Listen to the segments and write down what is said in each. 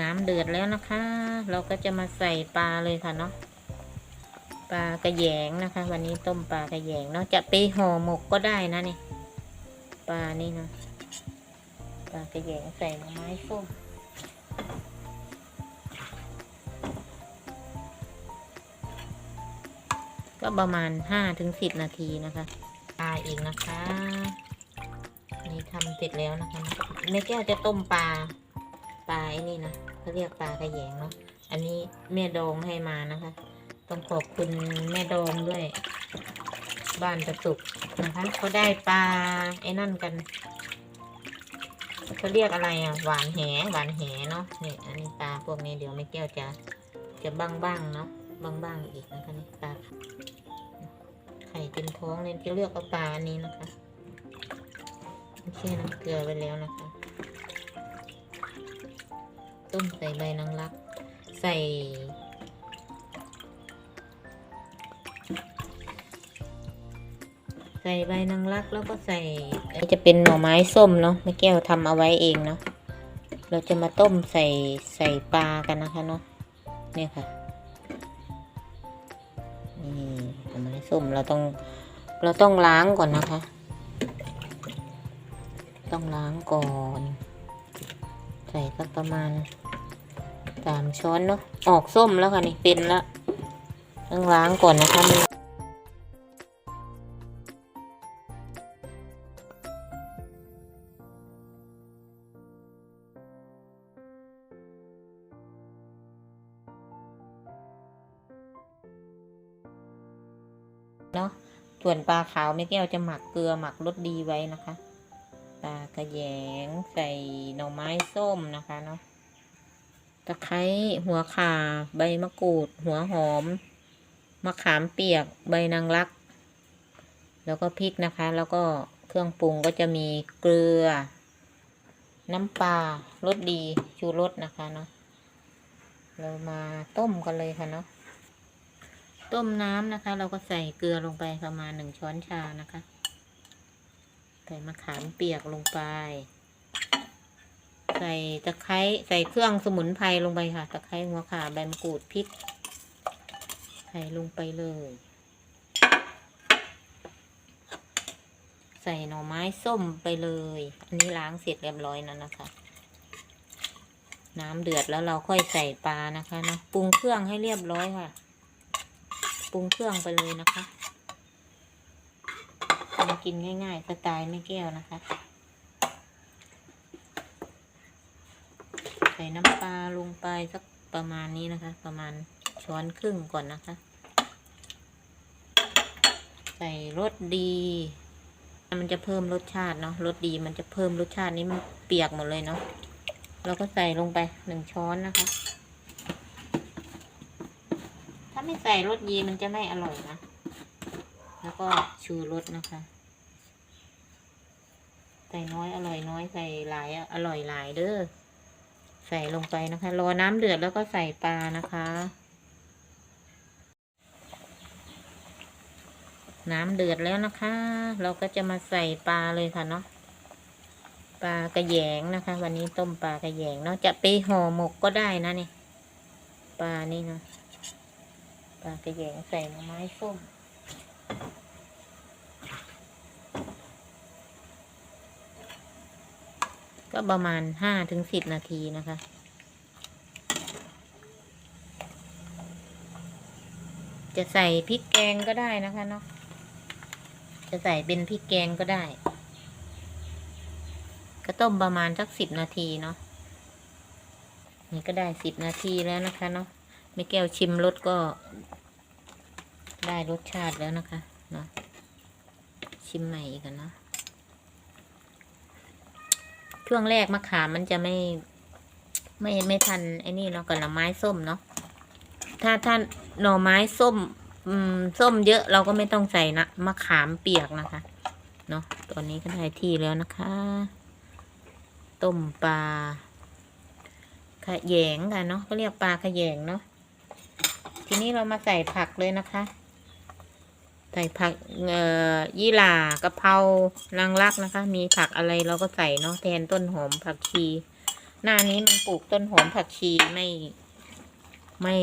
น้ำเดือดแล้วนะคะ เราก็จะมาใส่ปลาเลยค่ะเนาะปลากระแยงนะคะ วันนี้ต้มปลากระแยงเนาะจะไปห่อหมกก็ได้นะนี่ปลานี่เนาะปลากระแยงใส่ไม้ส้มก็ประมาณห้าถึงสิบนาทีนะคะปลาอีกนะคะ นี่ทำเสร็จแล้วนะคะแม่แก้วจะต้มปลา ปลาไอ้นี่นะเขาเรียกปลากระแยงเนาะอันนี้แม่ดองให้มานะคะ ต้องขอบคุณแม่ดองด้วย บ้านตะสุกนะคะเขาได้ปลาไอ้นั่นกันเขาเรียกอะไรอะหวานแหหวานแหเนาะนี่อันนี้ปลาพวกนี้เดี๋ยวแม่แก้วจะจะบ้างๆเนาะบ้างๆอีกนะคะนี่ปลาไข่เต็มท้องเลยจะเลือกเอาปลาอันนี้นะคะโอเคน้ำเกลือไปแล้วนะคะ ต้มใส่ใบนางรัก ใส่ใส่ใบนางรักแล้วก็ใส่จะเป็นหน่อไม้ส้มเนาะแม่แก้วทำเอาไว้เองเนาะเราจะมาต้มใส่ใส่ปลากันนะคะเนาะเนี่ยค่ะนี่หน่อไม้ส้มเราต้องเราต้องล้างก่อนนะคะ ต้องล้างก่อน ใส่สักประมาณ สามช้อนเนาะออกส้มแล้วค่ะนี่เป็นแล้วต้องล้างก่อนนะคะมันเนาะส่วนปลาขาวแม่แก้วจะหมักเกลือหมักรสดีไว้นะคะ ปลากระแยงใส่หน่อไม้ส้มนะคะเนาะ ตะไคร้หัวข่า ใบมะกรูด หัวหอม มะขามเปียก ใบนางรัก แล้วก็พริกนะคะ แล้วก็เครื่องปรุงก็จะมีเกลือ น้ำปลารสดีชูรสนะคะเนาะเรามาต้มกันเลยค่ะเนาะต้มน้ำนะคะ เราก็ใส่เกลือลงไปประมาณหนึ่งช้อนชานะคะ ใส่มะขามเปียกลงไป ใส่ตะไคร้ใส่เครื่องสมุนไพรลงไปค่ะ ตะไคร้หัวข่าใบมะกรูดพริกใส่ลงไปเลย ใส่หน่อไม้ส้มไปเลย อันนี้ล้างเสร็จเรียบร้อยแล้วนะคะ น้ำเดือดแล้วเราค่อยใส่ปลานะคะเนาะปรุงเครื่องให้เรียบร้อยค่ะ ปรุงเครื่องไปเลยนะคะทำกินง่ายๆสไตล์ไม่แก้วนะคะ ส่น้ำปลาลงไปสักประมาณนี้นะคะ ประมาณช้อนครึ่งก่อนนะคะ ใส่รสดี มันจะเพิ่มรสชาติเนาะรสดีมันจะเพิ่มรสชาตินี้มันเปียกหมดเลยเนาะเราก็ใส่ลงไปหนึ่งช้อนนะคะ ถ้าไม่ใส่รสดีมันจะไม่อร่อยนะ แล้วก็ชูรสนะคะ ใส่น้อยอร่อยน้อยใส่หลายอร่อยหลายเด้อ ส่ลงไปนะคะ รอน้ำเดือดแล้วก็ใส่ปลานะคะ น้ำเดือดแล้วนะคะ เราก็จะมาใส่ปลาเลยค่ะเนาะปลากระแยงนะคะ วันนี้ต้มปลากระแยงเนาะจะไปห่อหมกก็ได้นะนี่ปลานี่เนาะปลากระแยงใส่ไม้ส้ม ก็ประมาณห้าถึงสิบนาทีนะคะ จะใส่พริกแกงก็ได้นะคะเนาะจะใส่เป็นพริกแกงก็ได้ก็ต้มประมาณสักสิบนาทีเนาะนี่ก็ได้สิบนาทีแล้วนะคะเนาะไม่แก้วชิมรสก็ ได้รสชาติแล้วนะคะเนาะชิมใหม่อีกอะเนาะ ช่วงแรกมะขามมันจะไม่ ไม่ไม่ทันไอ้นี่เนาะกับหน่อไม้ส้มเนาะถ้าถ้าหน่อไม้ส้ม อืม ส้มเยอะเราก็ไม่ต้องใส่นะมะขามเปียกนะคะ เนาะตอนนี้ก็ได้ที่แล้วนะคะ ต้มปลาขแยงกันเนาะก็เรียกปลาขแยงเนาะทีนี้เรามาใส่ผักเลยนะคะ ใส่ผักเอ่อยี่หร่ากะเพรานางรักนะคะ มีผักอะไรเราก็ใส่เนาะแทนต้นหอมผักชี หน้านี้มันปลูกต้นหอมผักชีไม่ไม่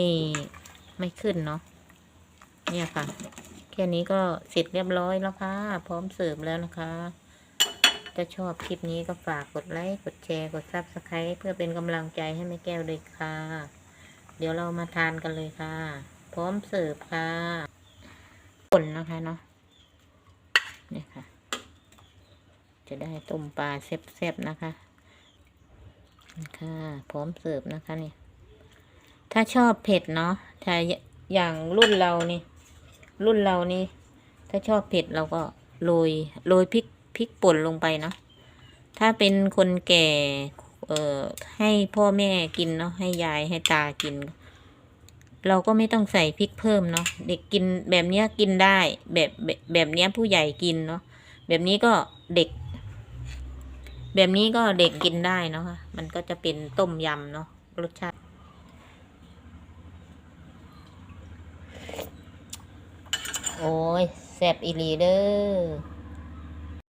ไม่ขึ้นเนาะเนี่ยค่ะ แค่นี้ก็เสร็จเรียบร้อยแล้วค่ะ พร้อมเสิร์ฟแล้วนะคะถ้าชอบคลิปนี้ก็ฝากกดไลค์ กดแชร์ กดซับสไครต์เพื่อเป็นกำลังใจให้แม่แก้วเลยค่ะ เดี๋ยวเรามาทานกันเลยค่ะ พร้อมเสิร์ฟค่ะ ผลนะคะเนาะนี่ค่ะ จะได้ต้มปลาแซ่บๆนะคะค่ะพร้อมเสิร์ฟนะคะนี่ ถ้าชอบเผ็ดเนาะถ้าอย่างรุ่นเรานี่ รุ่นเรานี่ ถ้าชอบเผ็ดเราก็โรยโรยพริกพริกป่นลงไปเนาะถ้าเป็นคนแก่ เอ่อให้พ่อแม่กินเนาะให้ยายให้ตากิน เราก็ไม่ต้องใส่พริกเพิ่มเนาะเด็กกินแบบเนี้ยกินได้แบบแบบแบบเนี้ยผู้ใหญ่กินเนาะแบบนี้ก็เด็ก แบบนี้ก็เด็กกินได้เนาะมันก็จะเป็นต้มยำเนาะรสชาติโอ้ยแซ่บอีลีเด้อ